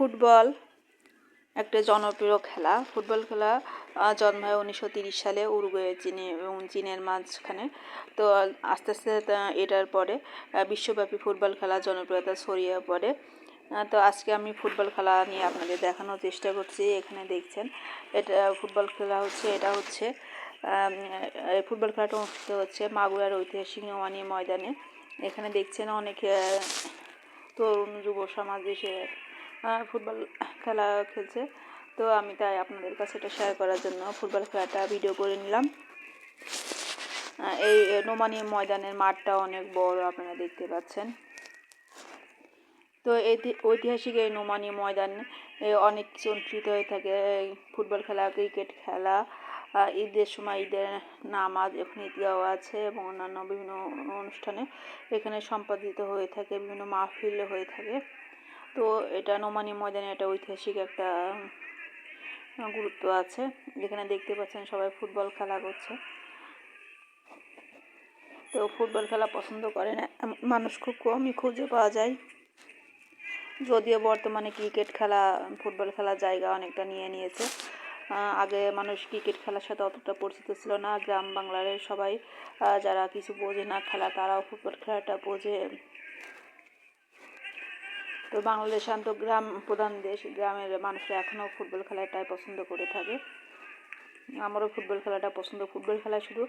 Football, একটা জনপ্রিয় খেলা। ফুটবল খেলা জন্ম হয় উনিশশো সালে উরুগুয়ে, চীনে এবং চীনের মাঝখানে। তো, আস্তে আস্তে এটার পরে বিশ্বব্যাপী ফুটবল খেলা জনপ্রিয়তা ছড়িয়ে পড়ে। তো, আজকে আমি ফুটবল খেলা নিয়ে আপনাদের দেখানোর চেষ্টা করছি। এখানে দেখছেন, এটা ফুটবল খেলা হচ্ছে, এটা হচ্ছে ফুটবল খেলাটা অনুষ্ঠিত হচ্ছে মাগুরার ঐতিহাসিক নোমানি ময়দানে। এখানে দেখছেন অনেক তরুণ যুব সমাজ এসে ফুটবল খেলা খেলছে। তো আমি তাই আপনাদের কাছে এটা শেয়ার করার জন্য ফুটবল খেলাটা ভিডিও করে নিলাম। এই নোমানি ময়দানের মাঠটা অনেক বড়, আপনারা দেখতে পাচ্ছেন। তো ঐতিহাসিক এই নোমানি ময়দান অনেক কিছু অনুষ্ঠিত হয়ে থাকে। ফুটবল খেলা, ক্রিকেট খেলা ঈদের সময় ঈদের নামাজ, এখানে ঈদগাহ আছে এবং অন্যান্য বিভিন্ন অনুষ্ঠানে এখানে সম্পাদিত হয়ে থাকে, বিভিন্ন মাহফিল হয়ে থাকে। তো এটা নোমানি ময়দানে একটা ঐতিহাসিক একটা গুরুত্ব আছে। যেখানে দেখতে পাচ্ছেন সবাই ফুটবল খেলা করছে। তো ফুটবল খেলা পছন্দ করে না মানুষ খুব কমই খুঁজে পাওয়া যায়। যদিও বর্তমানে ক্রিকেট খেলা, ফুটবল খেলার জায়গা অনেকটা নিয়ে নিয়েছে। আগে মানুষ ক্রিকেট খেলার সাথে অতটা পরিচিত ছিল না। গ্রাম বাংলার সবাই যারা কিছু বোঝে না খেলা, তারাও ফুটবল খেলাটা বোঝে। তো বাংলাদেশ শান্ত গ্রাম প্রধান দেশ, গ্রামের মানুষরা এখনও ফুটবল খেলাটাই পছন্দ করে থাকে। আমারও ফুটবল খেলাটা পছন্দ। ফুটবল খেলা শুধু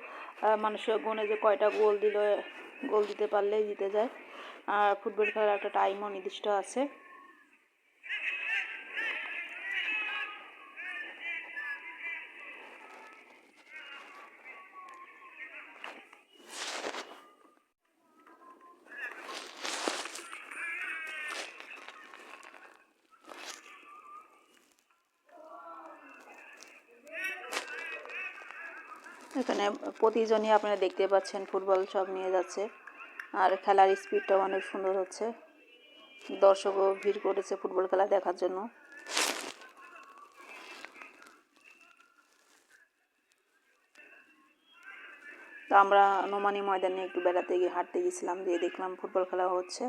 মানুষের গুণে যে কয়টা গোল দিল, গোল দিতে পারলেই জিতে যায়। আর ফুটবল খেলার একটা টাইমও নির্দিষ্ট আছে। এখানে প্রতিজনই আপনারা দেখতে পাচ্ছেন, ফুটবল সব নিয়ে যাচ্ছে। আর খেলার স্পিডটাও অনেক সুন্দর হচ্ছে। দর্শকও ভিড় করেছে ফুটবল খেলা দেখার জন্য। তো আমরা নোমানি ময়দানে একটু বেড়াতে গিয়ে হাঁটতে গেছিলাম, দিয়ে দেখলাম ফুটবল খেলা হচ্ছে।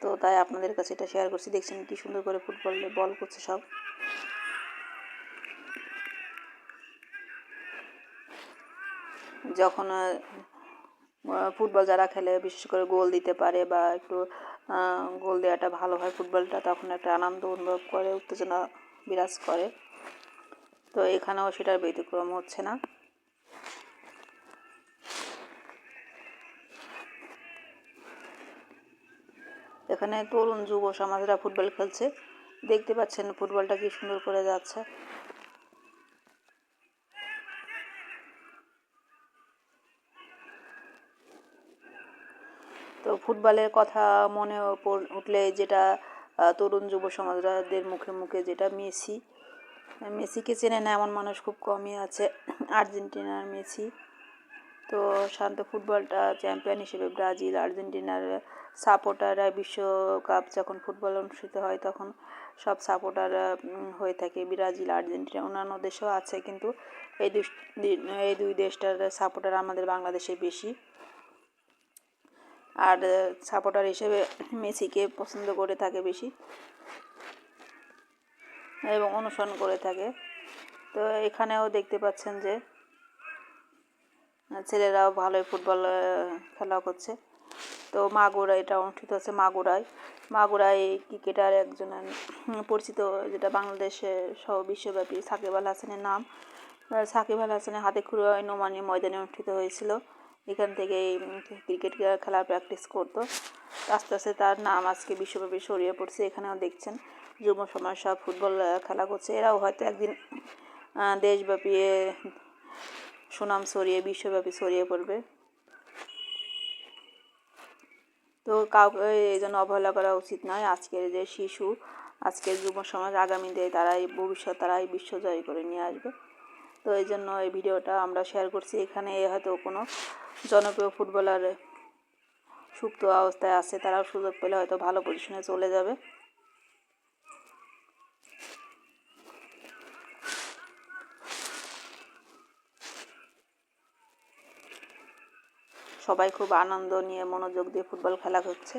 তো তাই আপনাদের কাছে এটা শেয়ার করছি। দেখছেন কি সুন্দর করে ফুটবল বল করছে সব। যখন ফুটবল যারা খেলে, বিশেষ করে গোল দিতে পারে বা একটু গোল দেওয়াটা ভালো হয় ফুটবলটা, তখন একটা আনন্দ অনুভব করে, উত্তেজনা বিরাজ করে। তো এখানেও সেটার ব্যতিক্রম হচ্ছে না। এখানে তরুণ, যুব সমাজরা ফুটবল খেলছে। দেখতে পাচ্ছেন ফুটবলটা কি সুন্দর করে যাচ্ছে। তো ফুটবলের কথা মনে উঠলে যেটা তরুণ যুব সমাজদের মুখে মুখে যেটা মেসি। মেসিকে চেনে না এমন মানুষ খুব কমই আছে। আর্জেন্টিনার মেসি। তো শান্ত ফুটবলটা চ্যাম্পিয়ন হিসেবে ব্রাজিল, আর্জেন্টিনার সাপোর্টাররা বিশ্বকাপ যখন ফুটবল অনুষ্ঠিত হয় তখন সব সাপোর্টার হয়ে থাকে ব্রাজিল, আর্জেন্টিনা। অন্যান্য দেশও আছে কিন্তু এই এই দুই দেশটার সাপোর্টার আমাদের বাংলাদেশে বেশি। আর সাপোর্টার হিসেবে মেসিকে পছন্দ করে থাকে বেশি। এবং অনুসরণ করে থাকে। তো এখানেও দেখতে পাচ্ছেন যে, ছেলেরাও ভালোই ফুটবল খেলা করছে। তো মাগুরা এটা অনুষ্ঠিত হচ্ছে মাগুরায়। মাগুরায় ক্রিকেটার একজন পরিচিত, যেটা বাংলাদেশে সহ বিশ্বব্যাপী, সাকিব আল হাসানের নাম। সাকিব আল হাসানের হাতে খুঁড়ে নোমানি ময়দানে অনুষ্ঠিত হয়েছিল। এখান থেকে ক্রিকেট খেলার প্র্যাকটিস করতো। আস্তে আস্তে তার নাম আজকে বিশ্বব্যাপী ছড়িয়ে পড়ছে, এখানেও দেখছেন। যুব সমাজ, সব ফুটবল খেলা করছে। এরাও হয়তো একদিন দেশব্যাপী সুনাম ছড়িয়ে, বিশ্বব্যাপী ছড়িয়ে পড়বে। তো কাউকে এই জন্য অবহেলা করা উচিত নয়, আজকের যে শিশু, আজকের যুব সমাজ আগামীতে তারাই ভবিষ্যৎ তারাই বিশ্ব জয় করে নিয়ে আসবে। তো এই জন্য এই ভিডিওটা আমরা শেয়ার করছি। এখানে হয়তো কোনো জনপ্রিয় ফুটবলার সুপ্ত অবস্থায় আছে, তারাও সুযোগ পেলে হয়তো ভালো পজিশনে চলে যাবে। সবাই খুব আনন্দ নিয়ে মনোযোগ দিয়ে ফুটবল খেলা করছে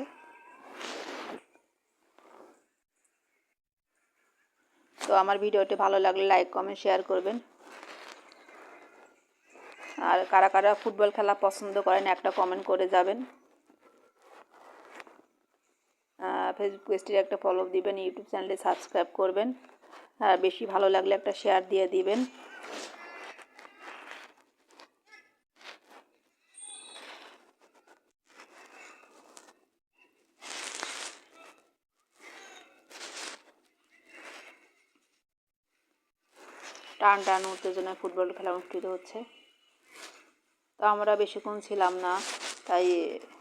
তো আমার ভিডিওটি ভালো লাগলে লাইক কমেন্ট শেয়ার করবেন। আর কারা কারা ফুটবল খেলা পছন্দ করেন একটা কমেন্ট করে যাবেন। ফেসবুক পেজটির একটা ফলো দিবেন ইউটিউব চ্যানেলে সাবস্ক্রাইব করবেন। আর বেশি ভালো লাগলে একটা শেয়ার দিয়ে দিবেন। টান টান উত্তেজনায় ফুটবল খেলা অনুষ্ঠিত হচ্ছে। তো আমরা বেশিক্ষণ ছিলাম না, তাই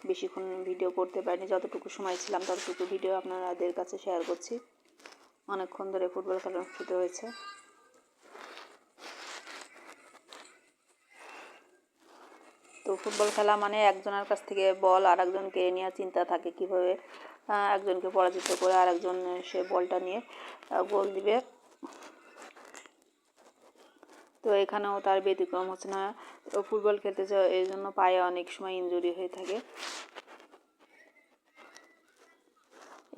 বেশিক্ষণ ভিডিও করতে পারিনি। যতটুকু সময় ছিলাম, ততটুকু ভিডিও আপনাদের কাছে শেয়ার করছি। অনেকক্ষণ ধরে ফুটবল খেলা অনুষ্ঠিত হয়েছে। তো ফুটবল খেলা মানে একজনের কাছ থেকে বল আর একজনকে নেওয়ার চিন্তা থাকে কীভাবে একজনকে পরাজিত করে আর একজন সে বলটা নিয়ে গোল দিবে। তো এখানেও তার ব্যতিক্রম হচ্ছে না। তো ফুটবল খেলতে যাও এই জন্য পায়ে অনেক সময় ইঞ্জুরি হয়ে থাকে।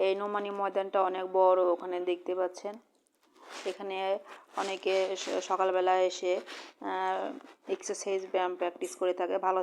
এই নোমানি ময়দানটা অনেক বড়, ওখানে দেখতে পাচ্ছেন। এখানে অনেকে সকালবেলা এসে এক্সারসাইজ ব্যায়াম প্র্যাকটিস করে থাকে। ভালো